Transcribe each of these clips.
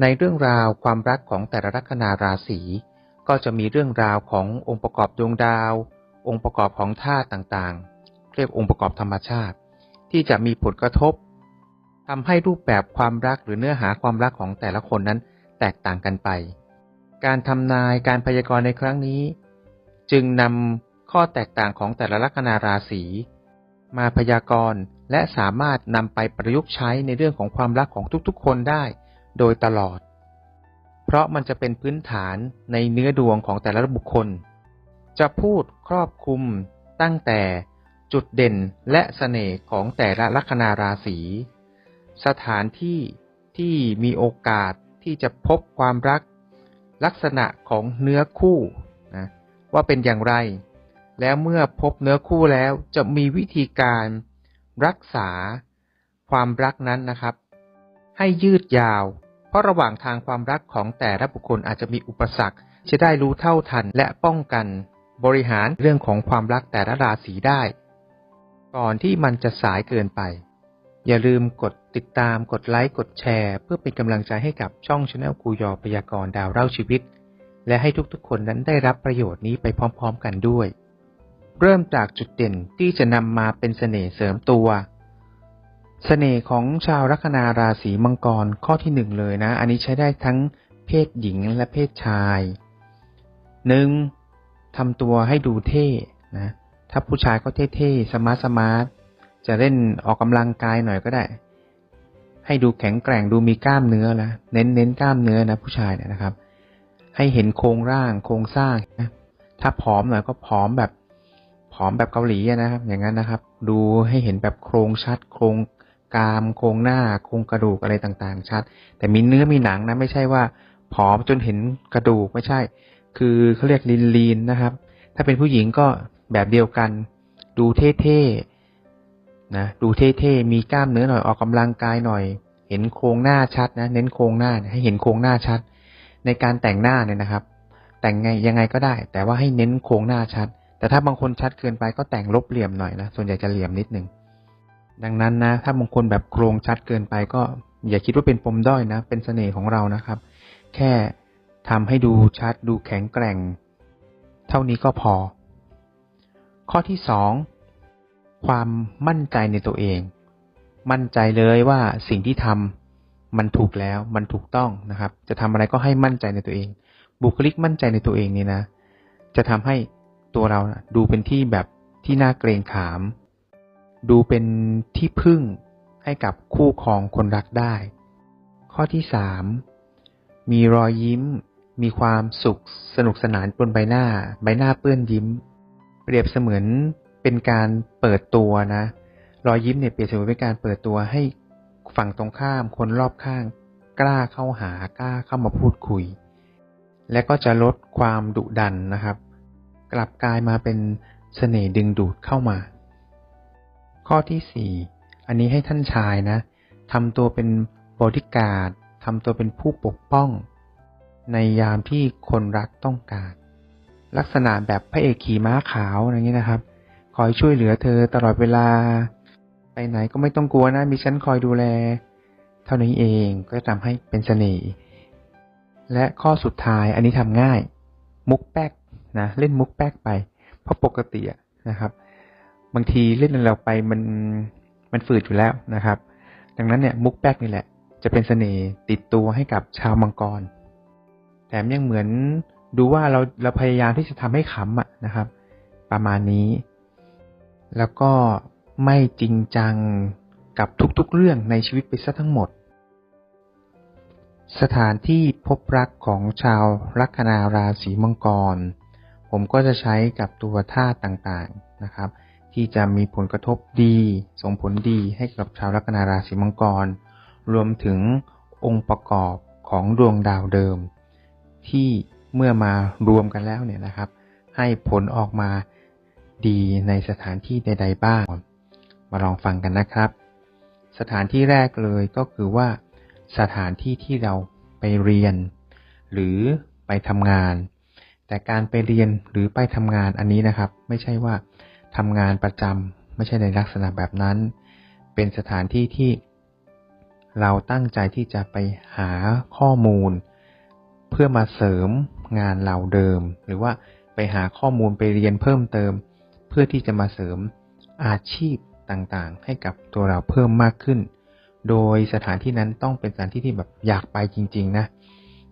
ในเรื่องราวความรักของแต่ละลัคนาราศีก็จะมีเรื่องราวขององค์ประกอบดวงดาว องค์ประกอบของธาตุต่างๆ เรียกองค์ประกอบธรรมชาติ ที่จะมีผลกระทบทำให้รูปแบบความรักหรือเนื้อหาความรักของแต่ละคนนั้นแตกต่างกันไป การทำนายการพยากรณ์ในครั้งนี้ จึงนำข้อแตกต่างของแต่ละลัคนาราศีมาพยากรณ์และสามารถนำไปประยุกต์ใช้ในเรื่องของความรักของทุกๆ คนได้ โดยตลอด เพราะมันจะเป็นพื้นฐานในเนื้อดวงของแต่ละบุคคล จะพูดครอบคลุมตั้งแต่จุดเด่นและเสน่ห์ของแต่ละลัคนาราศี สถานที่ที่มีโอกาสที่จะพบความรัก ลักษณะของเนื้อคู่นะว่าเป็นอย่างไร แล้วเมื่อพบเนื้อคู่แล้วจะมีวิธีการรักษาความรักนั้นนะครับ ให้ยืดยาว ราะระหว่างทางความรักของแต่ละบุคคลอาจจะมีอุปสรรค จะได้รู้เท่าทันและป้องกันบริหารเรื่องของความรักแต่ละราศีได้ ก่อนที่มันจะสายเกินไป อย่าลืมกดติดตามกดไลค์กดแชร์ เพื่อเป็นกำลังใจให้กับช่องชาแนลกูยอพยากรณ์ดาวเล่าชีวิต และให้ทุกๆ คนนั้นได้รับประโยชน์นี้ไปพร้อม ๆ กันด้วย เริ่มจากจุดเด่นที่จะนำมาเป็นเสน่ห์เสริมตัว เสน่ห์ของชาวลัคนาราศีมังกรข้อที่หนึ่งเลยนะ อันนี้ใช้ได้ทั้งเพศหญิงและเพศชายหนึ่งทำตัวให้ดูเท่นะ ถ้าผู้ชายก็เท่ๆ สมาร์ทสมาร์ทจะเล่นออกกำลังกายหน่อยก็ได้ ให้ดูแข็งแกร่งดูมีกล้ามเนื้อนะเน้นเน้นกล้ามเนื้อนะ ผู้ชายเนี่ยนะครับ ให้เห็นโครงร่างโครงสร้างนะถ้าผอมหน่อยก็ผอมแบบผอมแบบเกาหลีนะครับ อย่างนั้นนะครับ ดูให้เห็นแบบโครงชัดโครง กรามโครงหน้าโครงกระดูกอะไรต่างๆ ชัด แต่มีเนื้อมีหนังนะไม่ใช่ว่าผอมจนเห็นกระดูกไม่ใช่ คือเขาเรียกลีนลีนนะครับ ถ้าเป็นผู้หญิงก็แบบเดียวกัน ดูเท่ๆนะดูเท่ๆมีกล้ามเนื้อหน่อยออกกำลังกายหน่อย เห็นโครงหน้าชัดนะเน้นโครงหน้าให้เห็นโครงหน้าชัด ในการแต่งหน้าเนี่ยนะครับ แต่งไงยังไงก็ได้ แต่ว่าให้เน้นโครงหน้าชัด แต่ถ้าบางคนชัดเกินไปก็แต่งลบเหลี่ยมหน่อยนะส่วนใหญ่จะเหลี่ยมนิดนึง ดังนั้นนะ ถ้าบางคนแบบโครงชัดเกินไปก็อย่าคิดว่าเป็นปมด้อยนะ เป็นเสน่ห์ของเรานะครับ แค่ทำให้ดูชัดดูแข็งแกร่ง เท่านี้ก็พอ ข้อที่สองความมั่นใจในตัวเอง มั่นใจเลยว่าสิ่งที่ทำมันถูกแล้ว มันถูกต้องนะครับ จะทำอะไรก็ให้มั่นใจในตัวเอง บุคลิกมั่นใจในตัวเองนี่นะ จะทำให้ตัวเราดูเป็นที่แบบที่น่าเกรงขาม ดูเป็นที่พึ่งให้กับคู่ครองคนรักได้ ข้อที่สามมีรอยยิ้ม มีความสุขสนุกสนานบนใบหน้า ใบหน้าเปื้อนยิ้ม เปรียบเสมือนเป็นการเปิดตัวนะ รอยยิ้มเนี่ยเปรียบเสมือนเป็นการเปิดตัวให้ฝั่งตรงข้ามคนรอบข้าง กล้าเข้าหากล้าเข้ามาพูดคุย และก็จะลดความดุดันนะครับ กลับกลายมาเป็นเสน่ห์ดึงดูดเข้ามา ข้อที่สี่อันนี้ให้ท่านชายนะทำตัวเป็นบอดี้การดทำตัวเป็นผู้ปกป้อง ในยามที่คนรักต้องการ ลักษณะแบบพระเอกขี่ม้าขาวอย่างนี้นะครับ คอยช่วยเหลือเธอตลอดเวลา ไปไหนก็ไม่ต้องกลัวนะมีฉันคอยดูแล เท่านี้เองก็จะทำให้เป็นเสน่ห์ และข้อสุดท้ายอันนี้ทำง่าย มุกแป๊กนะเล่นมุกแป๊กไป เพราะปกตินะครับ บางทีเล่นเราไปมันมันฝืดอยู่แล้วนะครับ ดังนั้นเนี่ยมุกแป๊กนี่แหละ จะเป็นเสน่ห์ติดตัวให้กับชาวมังกร แถมยังเหมือนดูว่าเราเราพยายามที่จะทำให้ขำอะนะครับ ประมาณนี้ แล้วก็ไม่จริงจังกับทุกๆเรื่องในชีวิตไปซะทั้งหมด สถานที่พบรักของชาวลัคนาราศีมังกร ผมก็จะใช้กับตัวธาต่างๆนะครับ ที่จะมีผลกระทบดี ส่งผลดีให้กับชาวลัคนาราศีมังกร รวมถึงองค์ประกอบของดวงดาวเดิม ที่เมื่อมารวมกันแล้วเนี่ยนะครับ ให้ผลออกมาดีในสถานที่ใด ๆ บ้าง มาลองฟังกันนะครับ สถานที่แรกเลยก็คือว่า สถานที่ที่เราไปเรียน หรือไปทำงาน แต่การไปเรียนหรือไปทำงานอันนี้นะครับ ไม่ใช่ว่า ทำงานประจำไม่ใช่ในลักษณะแบบนั้น เป็นสถานที่ที่เราตั้งใจที่จะไปหาข้อมูล เพื่อมาเสริมงานเราเดิม หรือว่าไปหาข้อมูลไปเรียนเพิ่มเติม เพื่อที่จะมาเสริมอาชีพต่างๆ ให้กับตัวเราเพิ่มมากขึ้น โดยสถานที่นั้นต้องเป็นสถานที่ที่แบบอยากไปจริง ๆ นะ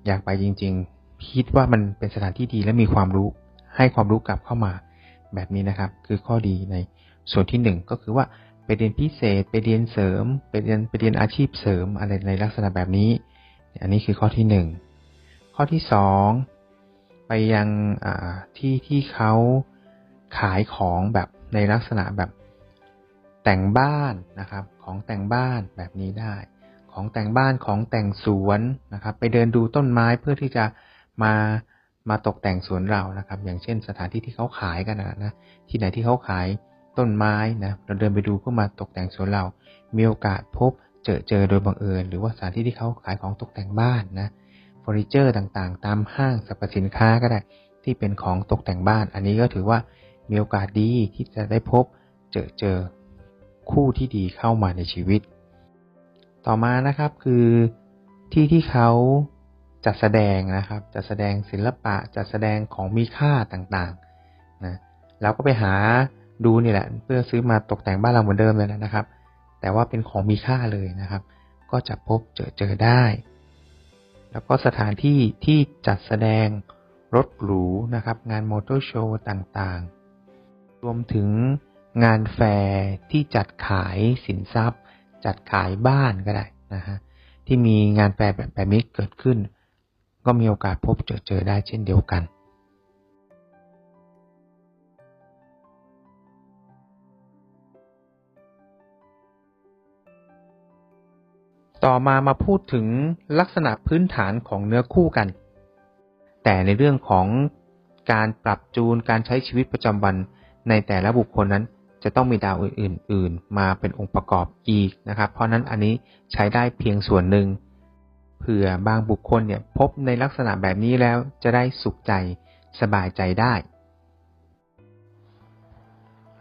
อยากไปจริง ๆ คิดว่ามันเป็นสถานที่ดีและมีความรู้ให้ความรู้กลับเข้ามา แบบนี้นะครับ คือข้อดีในส่วนที่หนึ่งก็คือว่าไปเรียนพิเศษไปเรียนเสริมไปเรียนไปเรียนอาชีพเสริมอะไรในลักษณะแบบนี้ อันนี้คือข้อที่หนึ่งข้อที่สองไปยังที่ที่เขาขายของแบบในลักษณะแบบแต่งบ้านนะครับของแต่งบ้านแบบนี้ได้ ของแต่งบ้านของแต่งสวนนะครับ ไปเดินดูต้นไม้เพื่อที่จะมา มาตกแต่งสวนเรานะครับ อย่างเช่นสถานที่ที่เขาขายกันนะนะที่ไหนที่เขาขายต้นไม้นะเราเดินไปดูเพื่อมาตกแต่งสวนเรา มีโอกาสพบเจอเจอโดยบังเอิญ หรือว่าสถานที่ที่เขาขายของตกแต่งบ้านนะเฟอร์นิเจอร์ต่างๆ ตามห้างสรรพสินค้าก็ได้ที่เป็นของตกแต่งบ้าน อันนี้ก็ถือว่ามีโอกาสดีที่จะได้พบเจอเจอคู่ที่ดีเข้ามาในชีวิต ต่อมานะครับคือที่ที่เขา จัดแสดงนะครับ จัดแสดงศิลปะ จัดแสดงของมีค่าต่างๆนะเราก็ไปหาดูนี่แหละ เพื่อซื้อมาตกแต่งบ้านเราเหมือนเดิมเลยนะครับ แต่ว่าเป็นของมีค่าเลยนะครับ ก็จะพบเจอเจอได้ แล้วก็สถานที่ที่จัดแสดงรถหรูนะครับ งานมอเตอร์โชว์ต่างๆ รวมถึงงานแฟร์ที่จัดขายสินทรัพย์ จัดขายบ้านก็ได้นะฮะที่มีงานแฟร์แบบนี้เกิดขึ้น ก็มีโอกาสพบเจอเจอได้เช่นเดียวกัน ต่อมามาพูดถึงลักษณะพื้นฐานของเนื้อคู่กัน แต่ในเรื่องของการปรับจูนการใช้ชีวิตประจำวันในแต่ละบุคคลนั้นจะต้องมีดาวอื่น ๆ มาเป็นองค์ประกอบอีกนะครับ เพราะนั้นอันนี้ใช้ได้เพียงส่วนหนึ่ง เผื่อบางบุคคลเนี่ยพบในลักษณะแบบนี้แล้วจะได้สุขใจสบายใจได้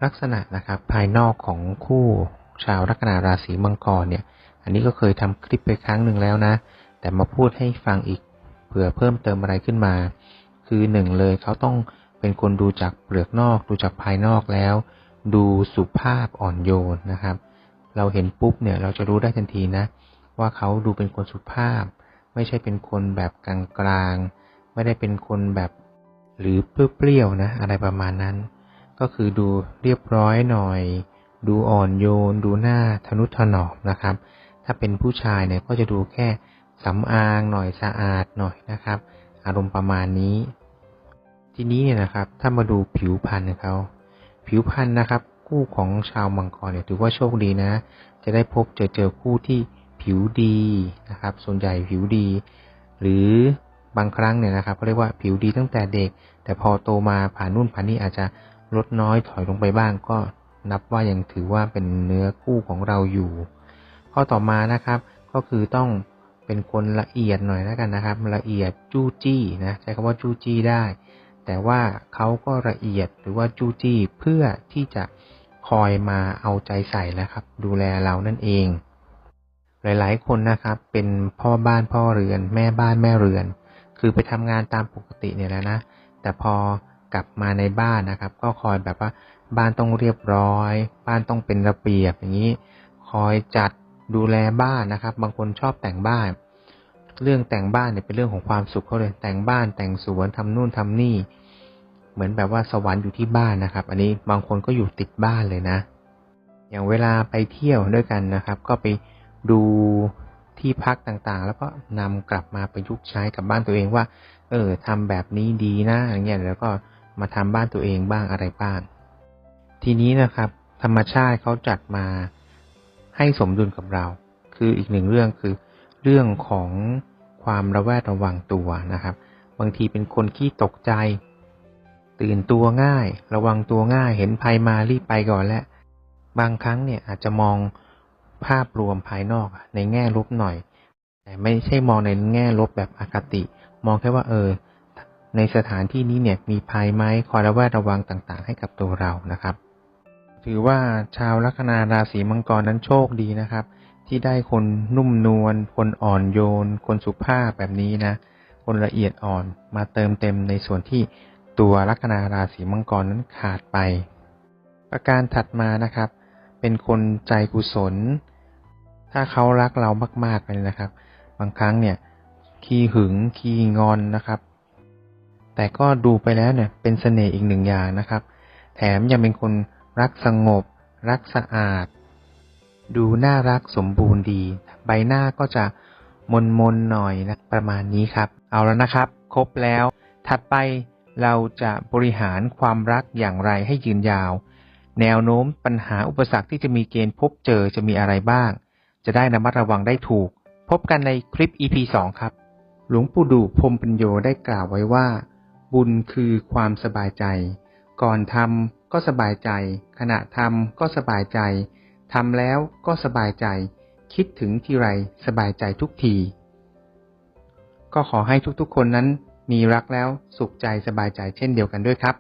ลักษณะนะครับภายนอกของคู่ชาวลัคนาราศีมังกรเนี่ย อันนี้ก็เคยทำคลิปไปครั้งหนึ่งแล้วนะ แต่มาพูดให้ฟังอีกเผื่อเพิ่มเติมอะไรขึ้นมา คือหนึ่งเลยเขาต้องเป็นคนดูจากเปลือกนอก ดูจากภายนอกแล้ว ดูสุภาพอ่อนโยนนะครับ เราเห็นปุ๊บเนี่ยเราจะรู้ได้ทันทีนะ ว่าเขาดูเป็นคนสุภาพ ไม่ใช่เป็นคนแบบกลางๆ ไม่ได้เป็นคนแบบหรือเปรี้ยวๆนะ อะไรประมาณนั้น ก็คือดูเรียบร้อยหน่อย ดูอ่อนโยน ดูหน้าทนุถนอมนะครับ ถ้าเป็นผู้ชายเนี่ยก็จะดูแค่สำอางหน่อยสะอาดหน่อยนะครับ อารมณ์ประมาณนี้ ทีนี้เนี่ยนะครับ ถ้ามาดูผิวพรรณเขาผิวพรรณนะครับ คู่ของชาวมังกรเนี่ยถือว่าโชคดีนะ จะได้พบเจอเจอคู่ที่ ผิวดีนะครับ ส่วนใหญ่ผิวดี หรือบางครั้งเนี่ยนะครับเขาเรียกว่าผิวดีตั้งแต่เด็ก แต่พอโตมาผ่านนู่นผ่านนี่อาจจะลดน้อยถอยลงไปบ้าง ก็นับว่ายังถือว่าเป็นเนื้อคู่ของเราอยู่ ข้อต่อมานะครับก็คือต้องเป็นคนละเอียดหน่อยแล้วกันนะครับ ละเอียดจู้จี้นะใช้คำว่าจู้จี้ได้ แต่ว่าเขาก็ละเอียดหรือว่าจู้จี้เพื่อที่จะคอยมาเอาใจใส่นะครับ ดูแลเรานั่นเอง หลายๆ คนนะครับ เป็นพ่อบ้านพ่อเรือน แม่บ้านแม่เรือน คือไปทำงานตามปกติเนี่ยแหละนะ แต่พอกลับมาในบ้านนะครับ ก็คอยแบบว่าบ้านต้องเรียบร้อย บ้านต้องเป็นระเบียบอย่างนี้ คอยจัดดูแลบ้านนะครับ บางคนชอบแต่งบ้าน เรื่องแต่งบ้านเนี่ยเป็นเรื่องของความสุขเขาเลย แต่งบ้านแต่งสวนทำนู่นทำนี่ เหมือนแบบว่าสวรรค์อยู่ที่บ้านนะครับ อันนี้บางคนก็อยู่ติดบ้านเลยนะ อย่างเวลาไปเที่ยวด้วยกันนะครับ ก็ไป ดูที่พักต่างๆ แล้วก็นำกลับมาประยุกต์ใช้กับบ้านตัวเองว่า เออทำแบบนี้ดีนะอย่างเงี้ยแล้วก็มาทำบ้านตัวเองบ้างอะไรบ้าง ทีนี้นะครับ ธรรมชาติเขาจัดมาให้สมดุลกับเรา คืออีกหนึ่งเรื่องคือเรื่องของความระแวดระวังตัวนะครับ บางทีเป็นคนขี้ตกใจ ตื่นตัวง่าย ระวังตัวง่าย เห็นภัยมารีบไปก่อนแล้วบางครั้งเนี่ยอาจจะมอง ภาพรวมภายนอกในแง่ลบหน่อย แต่ไม่ใช่มองในแง่ลบแบบอคติ มองแค่ว่าเออ ในสถานที่นี้เนี่ยมีภัยไหมคอยระแวดระวังต่างๆ ให้กับตัวเรานะครับ ถือว่าชาวลัคนาราศีมังกรนั้นโชคดีนะครับ ที่ได้คนนุ่มนวลคนอ่อนโยน คนสุภาพแบบนี้นะ คนละเอียดอ่อนมาเติมเต็มในส่วนที่ตัวลัคนาราศีมังกรนั้นขาดไป ประการถัดมานะครับ เป็นคนใจกุศล ถ้าเขารักเรามากๆเลยนะครับ บางครั้งเนี่ย ขี้หึงขี้งอนนะครับ แต่ก็ดูไปแล้วเนี่ย เป็นเสน่ห์อีกหนึ่งอย่างนะครับ แถมยังเป็นคนรักสงบ รักสะอาด ดูน่ารักสมบูรณ์ดี ใบหน้าก็จะมนมนๆหน่อยนะประมาณนี้ครับ เอาแล้วนะครับ ครบแล้ว ถัดไปเราจะบริหารความรักอย่างไรให้ยืนยาว แนวโน้มปัญหาอุปสรรคที่จะมีเกณฑ์พบเจอจะมีอะไรบ้าง จะได้ระมัดระวังได้ถูก พบกันในคลิป EP 2 ครับ หลวงปู่ดูพรมปัญโยได้กล่าวไว้ว่า บุญคือความสบายใจ ก่อนทำก็สบายใจ ขณะทำก็สบายใจทำแล้วก็สบายใจ คิดถึงทีไรสบายใจทุกที ก็ขอให้ทุกๆคนนั้นมีรักแล้วสุขใจสบายใจเช่นเดียวกันด้วยครับ